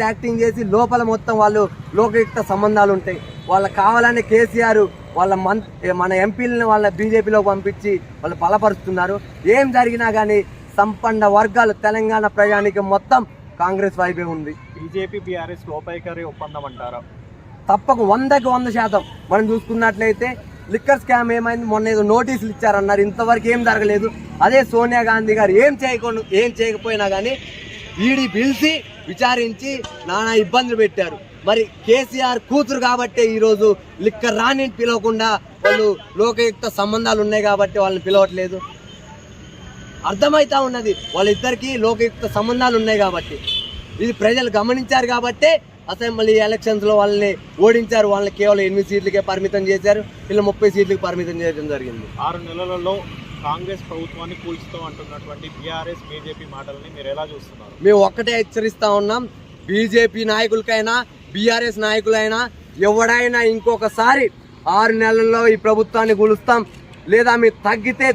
Acting చేసి లోపల మొత్తం వాళ్ళు లోకయుక్త సంబంధాలు ఉంటాయి. వాళ్ళ కావాలని కేసీఆర్ వాళ్ళ మం మన ఎంపీలను వాళ్ళ బీజేపీలోకి పంపించి వాళ్ళు బలపరుస్తున్నారు. ఏం జరిగినా కానీ సంపన్న వర్గాలు తెలంగాణ ప్రజానికి మొత్తం కాంగ్రెస్ వైపే ఉంది. బీజేపీ బీఆర్ఎస్ లోపాయికారి ఒప్పందం అంటారా? తప్పక వందకి వంద శాతం. మనం చూసుకున్నట్లయితే లిక్కర్ స్కామ్ ఏమైంది? మొన్న ఏదో నోటీసులు ఇచ్చారన్నారు. ఇంతవరకు ఏం జరగలేదు. అదే సోనియా గాంధీ గారు ఏం చేయకుండా ఏం చేయకపోయినా కానీ ఈడీ పిలిచి విచారించి నానా ఇబ్బందులు పెట్టారు. మరి కేసీఆర్ కూతురు కాబట్టే ఈరోజు లిక్కర్ రాని పిలవకుండా వాళ్ళు లోకయుక్త సంబంధాలు ఉన్నాయి కాబట్టి వాళ్ళని పిలవట్లేదు. అర్థమవుతా ఉన్నది వాళ్ళిద్దరికి లోకయుక్త సంబంధాలు ఉన్నాయి కాబట్టి. ఇది ప్రజలు గమనించారు కాబట్టే అసెంబ్లీ ఎలక్షన్స్లో వాళ్ళని ఓడించారు. వాళ్ళని కేవలం ఎనిమిది సీట్లకే పరిమితం చేశారు. వీళ్ళు ముప్పై సీట్లకు పరిమితం చేయడం జరిగింది. ఆరు నెలలలో కాంగ్రెస్ ప్రభుత్వాన్ని కూల్చుతాం అంటున్నటువంటి బీఆర్ఎస్ బీజేపీ మాటలని మీరు ఎలా చూస్తున్నారు? మేము ఒక్కటే హెచ్చరిస్తా ఉన్నాం. బీజేపీ నాయకులకైనా బీఆర్ఎస్ నాయకులైనా ఎవడైనా ఇంకొకసారి ఆరు నెలల్లో ఈ ప్రభుత్వాన్ని కూలుస్తాం. లేదా మీరు తగ్గితే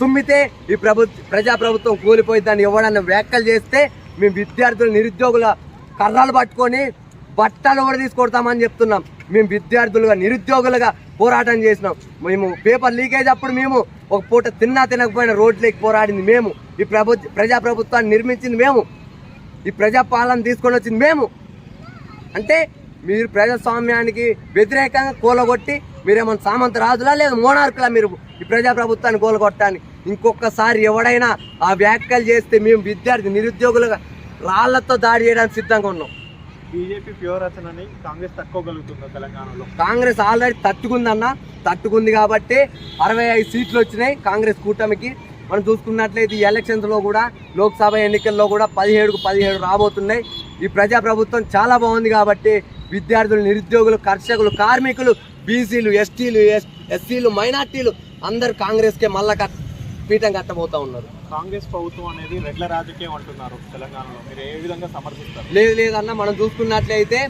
తుమ్మితే ఈ ప్రభుత్వ ప్రజా ప్రభుత్వం కూలిపోయి దాన్ని ఎవడన్నా వ్యాఖ్యలు చేస్తే మేము విద్యార్థులు నిరుద్యోగుల కర్రలు పట్టుకొని బట్టలు కూడా తీసుకొడతామని చెప్తున్నాం. మేము విద్యార్థులుగా నిరుద్యోగులుగా పోరాటం చేసినాం. మేము పేపర్ లీకేజ్ అప్పుడు మేము ఒక పూట తిన్నా తినకపోయినా రోడ్లకి పోరాడింది మేము. ఈ ప్రభు ప్రజా ప్రభుత్వాన్ని నిర్మించింది మేము. ఈ ప్రజాపాలన తీసుకొని వచ్చింది మేము. అంటే మీరు ప్రజాస్వామ్యానికి వ్యతిరేకంగా కూలగొట్టి మీరేమన్నా సామంత రాజులా లేదా మోనార్కులా మీరు ఈ ప్రజా ప్రభుత్వాన్ని కూలగొట్టడానికి? ఇంకొకసారి ఎవడైనా ఆ వ్యాఖ్యలు చేస్తే మేము విద్యార్థి నిరుద్యోగులుగా రాళ్ళతో దాడి చేయడానికి సిద్ధంగా ఉన్నాం. బీజేపీ ప్యూర్ రచనని కాంగ్రెస్ తట్టుకోగలుగుతుందా తెలంగాణలో? కాంగ్రెస్ ఆల్రెడీ తట్టుకుందన్న తట్టుకుంది కాబట్టి అరవై ఐదు సీట్లు వచ్చినాయి కాంగ్రెస్ కూటమికి. మనం చూసుకున్నట్లయితే ఈ ఎలక్షన్స్లో కూడా లోక్సభ ఎన్నికల్లో కూడా పదిహేడుకు పదిహేడు రాబోతున్నాయి. ఈ ప్రజా ప్రభుత్వం చాలా బాగుంది కాబట్టి విద్యార్థులు నిరుద్యోగులు కర్షకులు కార్మికులు బీసీలు ఎస్టీలు ఎస్ ఎస్సీలు మైనార్టీలు అందరు కాంగ్రెస్కే మళ్ళా పీఠం కట్టబోతా ఉన్నారు. కాంగ్రెస్ ప్రభుత్వం అనేది రెడ్ల రాజకీయం అంటున్నారు తెలంగాణలో. మీరు ఏ విధంగా సమర్థిస్తారు? లేదు లేదన్న మనం చూసుకున్నట్లయితే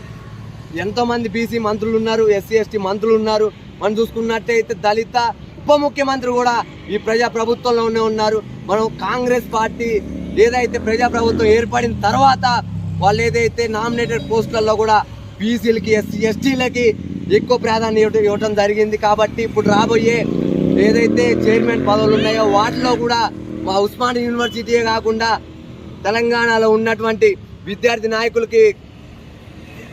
ఎంతో మంది బీసీ మంత్రులు ఉన్నారు ఎస్సీ ఎస్టీ మంత్రులు ఉన్నారు. మనం చూసుకున్నట్లయితే దళిత ఉప ముఖ్యమంత్రి కూడా ఈ ప్రజా ప్రభుత్వంలోనే ఉన్నారు. మనం కాంగ్రెస్ పార్టీ ఏదైతే ప్రజా ప్రభుత్వం ఏర్పడిన తర్వాత వాళ్ళు ఏదైతే నామినేటెడ్ పోస్టులలో కూడా బీసీలకి ఎస్సీ ఎస్టీలకి ఎక్కువ ప్రాధాన్యత ఇవ్వడం జరిగింది కాబట్టి ఇప్పుడు రాబోయే ఏదైతే చైర్మన్ పదవులు ఉన్నాయో వాటిలో కూడా మా ఉస్మాన్ యూనివర్సిటీయే కాకుండా తెలంగాణలో ఉన్నటువంటి విద్యార్థి నాయకులకి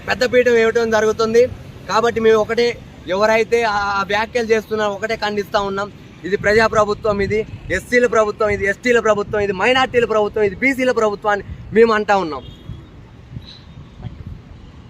పెద్దపీఠం ఇవ్వడం జరుగుతుంది. కాబట్టి మేము ఒకటే ఎవరైతే ఆ వ్యాఖ్యలు చేస్తున్నారో ఒకటే ఖండిస్తూ ఉన్నాం. ఇది ప్రజా ప్రభుత్వం ఇది ఎస్సీల ప్రభుత్వం ఇది ఎస్టీల ప్రభుత్వం ఇది మైనార్టీల ప్రభుత్వం ఇది బీసీల ప్రభుత్వాన్ని మేము అంటా ఉన్నాం.